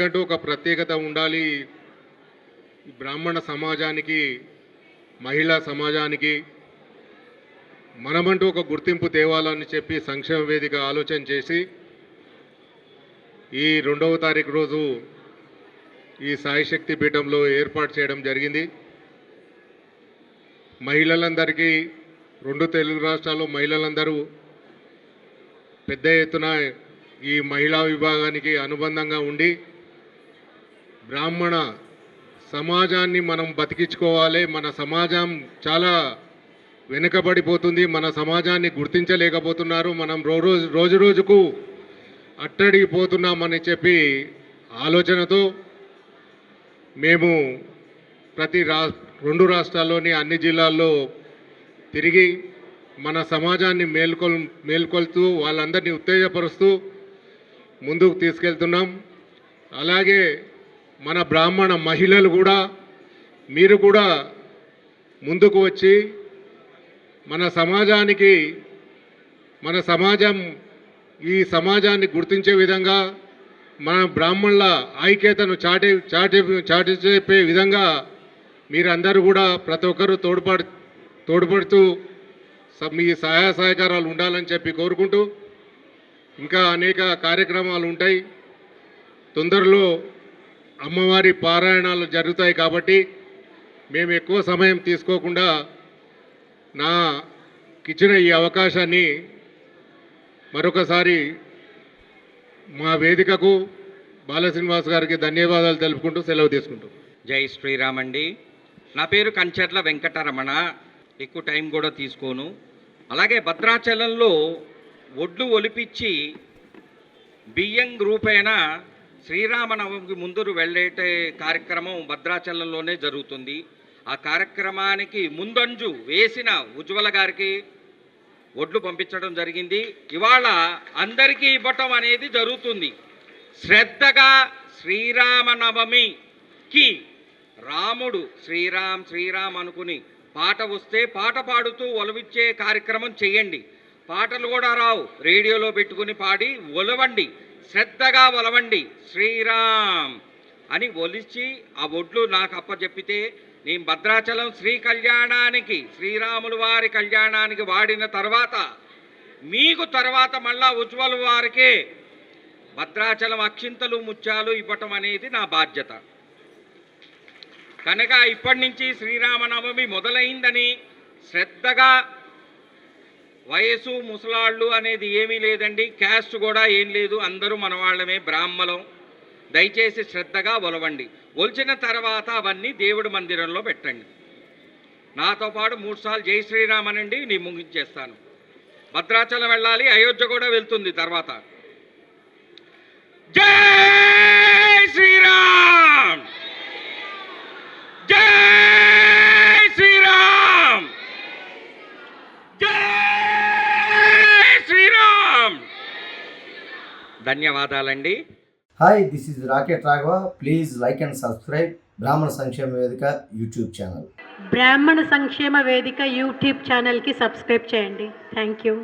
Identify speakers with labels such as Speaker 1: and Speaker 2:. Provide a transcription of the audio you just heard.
Speaker 1: తగ్గట్టు ఒక ప్రత్యేకత ఉండాలి. బ్రాహ్మణ సమాజానికి మహిళా సమాజానికి మనమంటూ ఒక గుర్తింపు తేవాలని చెప్పి సంక్షేమ వేదిక ఆలోచన చేసి ఈ రెండవ తారీఖు రోజు ఈ సాయిశక్తి పీఠంలో ఏర్పాటు చేయడం జరిగింది. మహిళలందరికీ రెండు తెలుగు రాష్ట్రాల్లో మహిళలందరూ పెద్ద ఎత్తున ఈ మహిళా విభాగానికి అనుబంధంగా ఉండి బ్రాహ్మణ సమాజాన్ని మనం బతికించుకోవాలి. మన సమాజం చాలా వెనుకబడిపోతుంది. మన సమాజాన్ని గుర్తించలేకపోతున్నారు. మనం రోజు రోజు రోజుకు అట్టడిగిపోతున్నామని చెప్పి ఆలోచనతో మేము ప్రతి రా రెండు రాష్ట్రాల్లోని అన్ని జిల్లాల్లో తిరిగి మన సమాజాన్ని మేల్కొల్ మేల్కొల్తూ వాళ్ళందరినీ ఉత్తేజపరుస్తూ ముందుకు తీసుకెళ్తున్నాం. అలాగే మన బ్రాహ్మణ మహిళలు కూడా మీరు కూడా ముందుకు వచ్చి మన సమాజానికి మన సమాజం ఈ సమాజాన్ని గుర్తించే విధంగా మన బ్రాహ్మణుల ఐక్యతను చాటి చాటి చాటి చెప్పే విధంగా మీరందరూ కూడా ప్రతి ఒక్కరూ తోడ్పడు తోడ్పడుతూ స- మీ సహాయ సహకారాలు ఉండాలని చెప్పి కోరుకుంటూ ఇంకా అనేక కార్యక్రమాలు ఉంటాయి. తొందరలో అమ్మవారి పారాయణాలు జరుగుతాయి కాబట్టి మేము ఎక్కువ సమయం తీసుకోకుండా నాకిచ్చిన ఈ అవకాశాన్ని మరొకసారి మా వేదికకు బాలశ్రీనివాస్ గారికి ధన్యవాదాలు తెలుపుకుంటూ సెలవు తీసుకుంటూ.
Speaker 2: జై శ్రీరామ్ అండి. నా పేరు కంచర్ల వెంకటరమణ. ఎక్కువ టైం కూడా తీసుకోను. అలాగే భద్రాచలంలో ఒడ్లు ఒలిపించి బియ్యం రూపేణ శ్రీరామనవమికి ముందు వెళ్ళేటే కార్యక్రమం భద్రాచలంలోనే జరుగుతుంది. ఆ కార్యక్రమానికి ముందంజు వేసిన ఉజ్వల గారికి ఒడ్లు పంపించడం జరిగింది. ఇవాళ అందరికీ ఇవ్వటం అనేది జరుగుతుంది. శ్రద్ధగా శ్రీరామనవమికి రాముడు శ్రీరామ్ శ్రీరామ్ అనుకుని పాట వస్తే పాట పాడుతూ ఒలవిచ్చే కార్యక్రమం చేయండి. పాటలు కూడా రావు. రేడియోలో పెట్టుకుని పాడి ఒలవండి. శ్రద్ధగా ఒలవండి శ్రీరామ్ అని ఒలిచి ఆ ఒడ్లు నాకు అప్పచెప్పితే నేను భద్రాచలం శ్రీ కళ్యాణానికి శ్రీరాములు వారి కళ్యాణానికి వాడిన తర్వాత మీకు తర్వాత మళ్ళా ఉజ్వల వారికే భద్రాచలం అక్షింతలు ముత్యాలు ఇవ్వటం అనేది నా బాధ్యత. కనుక ఇప్పటి నుంచి శ్రీరామనవమి మొదలైందని శ్రద్ధగా వయసు ముసలాళ్ళు అనేది ఏమీ లేదండి. క్యాస్ట్ కూడా ఏం లేదు. అందరూ మన వాళ్ళమే బ్రాహ్మలం. దయచేసి శ్రద్ధగా ఒలవండి. ఒలిచిన తర్వాత అవన్నీ దేవుడి మందిరంలో పెట్టండి. నాతో పాటు మూడు సార్లు జై శ్రీరామ్ అనండి నేను ముగించేస్తాను. భద్రాచలం వెళ్ళాలి అయోధ్య కూడా వెళ్తుంది తర్వాత. జై శ్రీరామ్ జై శ్రీరామ్ జై శ్రీరామ్ ధన్యవాదాలండి.
Speaker 3: Hi this is rocket Raghava please like and subscribe బ్రాహ్మణ సంక్షేమ వేదిక యూట్యూబ్ ఛానల్
Speaker 4: బ్రాహ్మణ సంక్షేమ వేదిక యూట్యూబ్ ఛానల్కి సబ్స్క్రైబ్ చేయండి. Thank you